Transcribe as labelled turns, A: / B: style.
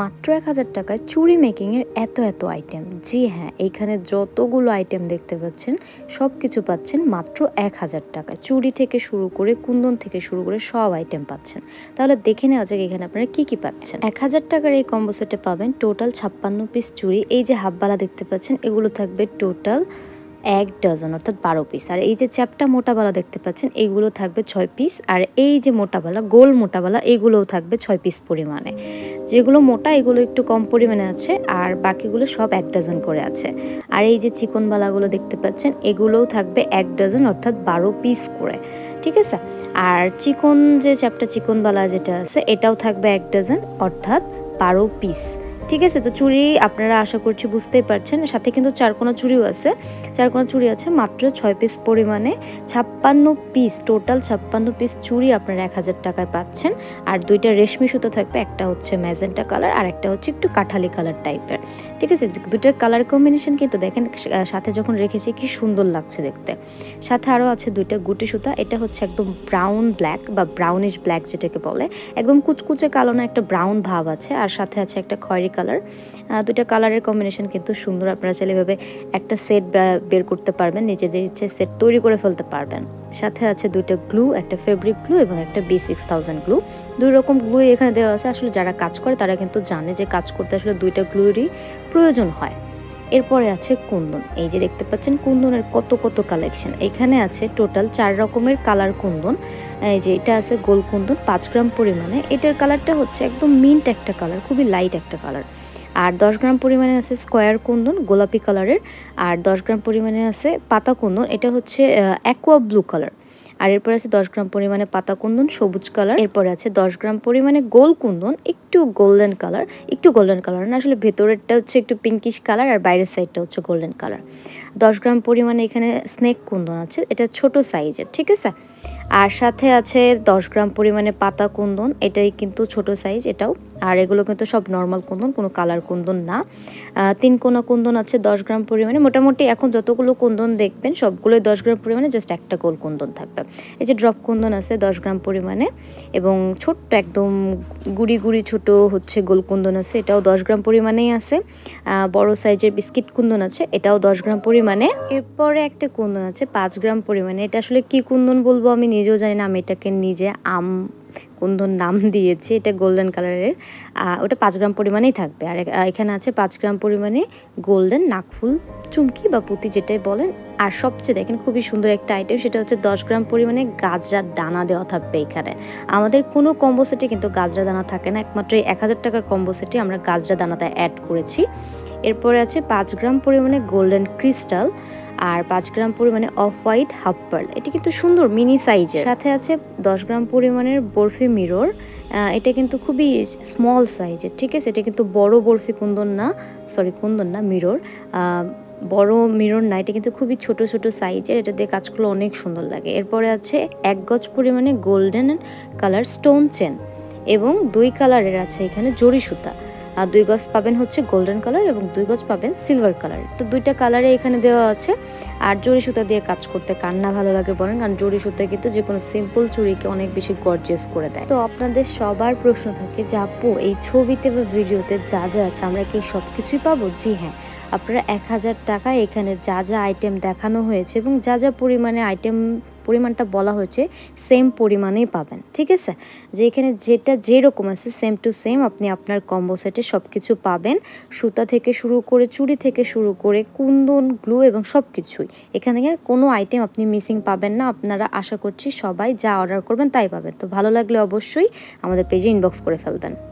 A: মাত্র এক হাজার টাকায় চুড়ি মেকিংয়ের এত এত আইটেম জি হ্যাঁ এইখানে যতগুলো আইটেম দেখতে পাচ্ছেন সব কিছু পাচ্ছেন মাত্র এক হাজার টাকায়। চুরি থেকে শুরু করে কুন্দন থেকে শুরু করে সব আইটেম পাচ্ছেন। তাহলে দেখে নেওয়া যাক এখানে আপনারা কি কি পাচ্ছেন। এক হাজার টাকার এই কম্বো সেটে পাবেন টোটাল ছাপ্পান্ন পিস চুরি এই যে হাফবালা দেখতে পাচ্ছেন, এগুলো থাকবে টোটাল এক ডজন অর্থাৎ বারো পিস আর এই যে চ্যাপটা মোটাবালা দেখতে পাচ্ছেন এইগুলো থাকবে ছয় পিস আর এই যে মোটাবালা, গোল মোটাবালা এইগুলোও থাকবে ছয় পিস পরিমাণে। যেগুলো মোটা, এগুলো একটু কম পরিমাণে আছে, আর বাকিগুলো সব এক ডজন করে আছে। আর এই যে চিকন বালাগুলো দেখতে পাচ্ছেন, এগুলোও থাকবে এক ডজন অর্থাৎ বারো পিস করে। ঠিক আছে? আর চিকন যে চ্যাপটা চিকন বালা যেটা আছে, এটাও থাকবে এক ডজন অর্থাৎ বারো পিস ঠিক আছে, তো চুড়ি আপনারা আশা করছি বুঝতেই পারছেন। সাথে কিন্তু চারকোনা চুড়িও আছে। চারকোনা চুড়ি আছে মাত্র ছয় পিস পরিমাণে। ছাপ্পান্ন পিস টোটাল ছাপ্পান্ন পিস চুড়ি আপনারা এক হাজার টাকায় পাচ্ছেন। আর দুইটা রেশমি সুতো থাকবে, একটা হচ্ছে ম্যাজেন্টা কালার আর একটা হচ্ছে একটু কাঠালি কালার টাইপের। ঠিক আছে দুটার কালার কম্বিনেশন কিন্তু দেখেন সাথে যখন রেখেছি কি সুন্দর লাগছে দেখতে। সাথে আরও আছে দুইটা গুটি সুতা, এটা হচ্ছে একদম ব্রাউন ব্ল্যাক বা ব্রাউনিশ ব্ল্যাক যেটাকে বলে। একদম কুচকুচে কালো না, একটা ব্রাউন ভাব আছে। আর সাথে আছে একটা খয়েরি কালার দুইটা কালারের কম্বিনেশন কিন্তু সুন্দর। আপনারা চাইলে এভাবে একটা সেট বের করতে পারবেন, নিজেদের ইচ্ছে সেট তৈরি করে ফেলতে পারবেন। সাথে আছে দুইটা গ্লু একটা ফেব্রিক গ্লু এবং একটা বি সিক্স থাউজেন্ড গ্লু দুই রকম গ্লু এখানে দেওয়া আছে। আসলে যারা কাজ করে, তারা কিন্তু জানে যে কাজ করতে আসলে দুইটা গ্লুরই প্রয়োজন হয়। এরপরে আছে কুন্দন। এই যে দেখতে পাচ্ছেন, কুন্দনের কত কত কালেকশন এখানে আছে টোটাল চার রকমের কালার কুন্দন। এই যে এটা আছে গোল কুন্দন, পাঁচ গ্রাম পরিমাণে। এটার কালারটা হচ্ছে একদম মিন্ট একটা কালার খুবই লাইট একটা কালার আর দশ গ্রাম পরিমাণে আছে স্কোয়ার কুন্দন, গোলাপি কালারের আর দশ গ্রাম পরিমাণে আছে পাতা কুন্দন। এটা হচ্ছে অ্যাকোয়া ব্লু কালার আর এরপরে আছে দশ গ্রাম পরিমাণে পাতা কুন্দন, সবুজ কালার। এরপরে আছে দশ গ্রাম পরিমাণে গোল কুন্দন, একটু গোল্ডেন কালার একটু গোল্ডেন কালার না, আসলে ভেতরেরটা হচ্ছে একটু পিঙ্কিশ কালার আর বাইরের সাইডটা হচ্ছে গোল্ডেন কালার দশ গ্রাম পরিমাণে এখানে স্নেক কুন্দন আছে, এটা ছোট সাইজের ঠিক আছে? আর সাথে আছে দশ গ্রাম পরিমাণে পাতা কুন্দন। এটাই কিন্তু ছোট সাইজ এটাও। আর এগুলো কিন্তু সব নর্মাল কুন্দন, কোনো কালার কুন্দন না। তিন কোনা কুন্দন আছে দশ গ্রাম পরিমাণে। মোটামুটি এখন যতগুলো কুন্দন দেখবেন, সবগুলোই দশ গ্রাম পরিমাণে জাস্ট একটা গোল কুন্দন থাকবে। এই যে ড্রপ কুন্দন আছে দশ গ্রাম পরিমাণে এবং ছোট্ট একদম গুড়ি গুড়ি ছোট হচ্ছে গোল কুন্দন আছে। এটাও দশ গ্রাম পরিমাণেই আছে। বড় সাইজের বিস্কিট কুন্দন আছে, এটাও দশ গ্রাম পরিমাণে। এরপরে একটা কুন্দন আছে পাঁচ গ্রাম পরিমাণে। এটা আসলে কি কুন্দন বলব? আমি নিজেও জানি না, আমি এটাকে নিজে আম, কুন্দন নাম দিয়েছি, এটা গোল্ডেন কালারের ওটা পাঁচ গ্রাম পরিমাণেই থাকবে। আর এখানে আছে পাঁচ গ্রাম পরিমাণে গোল্ডেন নাকফুল, চুমকি বা পুঁতি যেটাই বলেন। আর সবচেয়ে দেখেন খুবই সুন্দর একটা আইটেম সেটা হচ্ছে দশ গ্রাম পরিমাণে গাজরার দানা দেওয়া থাকবে এখানে। আমাদের কোনো কম্বো সেটে কিন্তু গাজরা দানা থাকে না, একমাত্র এক হাজার টাকার কম্বো সেটে আমরা গাজরা দানাটা অ্যাড করেছি। এরপরে আছে পাঁচ গ্রাম পরিমাণে গোল্ডেন ক্রিস্টাল আর পাঁচ গ্রাম পরিমাণে অফ হোয়াইট হাফ পার্ল। এটি কিন্তু সুন্দর, মিনি সাইজের। সাথে আছে দশ গ্রাম পরিমাণের বরফি মিরর। এটা কিন্তু খুবই স্মল সাইজের, ঠিক আছে? এটা কিন্তু বড় বরফি কুন্দন না, সরি, কুন্দন না, মিরর। বড় মিরর না, এটা কিন্তু খুবই ছোট ছোট সাইজের। এটা দিয়ে কাজগুলো অনেক সুন্দর লাগে। এরপরে আছে এক গজ পরিমাণে গোল্ডেন কালার স্টোন চেন এবং দুই কালারের আছে এখানে জরি সুতা। আর দুই গজ পাবেন হচ্ছে গোল্ডেন কালার এবং দুই গজ পাবেন সিলভার কালার তো দুইটা কালারে এখানে দেওয়া আছে। আর জড়ি সুতা দিয়ে কাজ করতে কার না ভালো লাগে বলেন কারণ জড়ি সুতা কিন্তু যে কোনো সিম্পল চুড়িকে অনেক বেশি গর্জিয়াস করে দেয়। তো আপনাদের সবার প্রশ্ন থাকে যে, আপু, এই ছবিতে বা ভিডিওতে যা যা আছে, আমরা কি সব কিছুই পাবো? জি হ্যাঁ আপনারা এক হাজার টাকায় এখানে যা যা আইটেম দেখানো হয়েছে এবং যা যা পরিমাণে আইটেম পরিমাণটা বলা হয়েছে সেম পরিমাণেই পাবেন। ঠিক আছে? যে এখানে যেটা যেরকম আছে সেম টু সেম আপনি আপনার কম্বো সেটে সব কিছু পাবেন। সুতা থেকে শুরু করে, চুড়ি থেকে শুরু করে, কুন্দন গ্লু এবং সব কিছুই এখানে কোনো আইটেম আপনি মিসিং পাবেন না। আপনারা আশা করছি সবাই যা অর্ডার করবেন তাই পাবেন। তো ভালো লাগলে অবশ্যই আমাদের পেজে ইনবক্স করে ফেলবেন।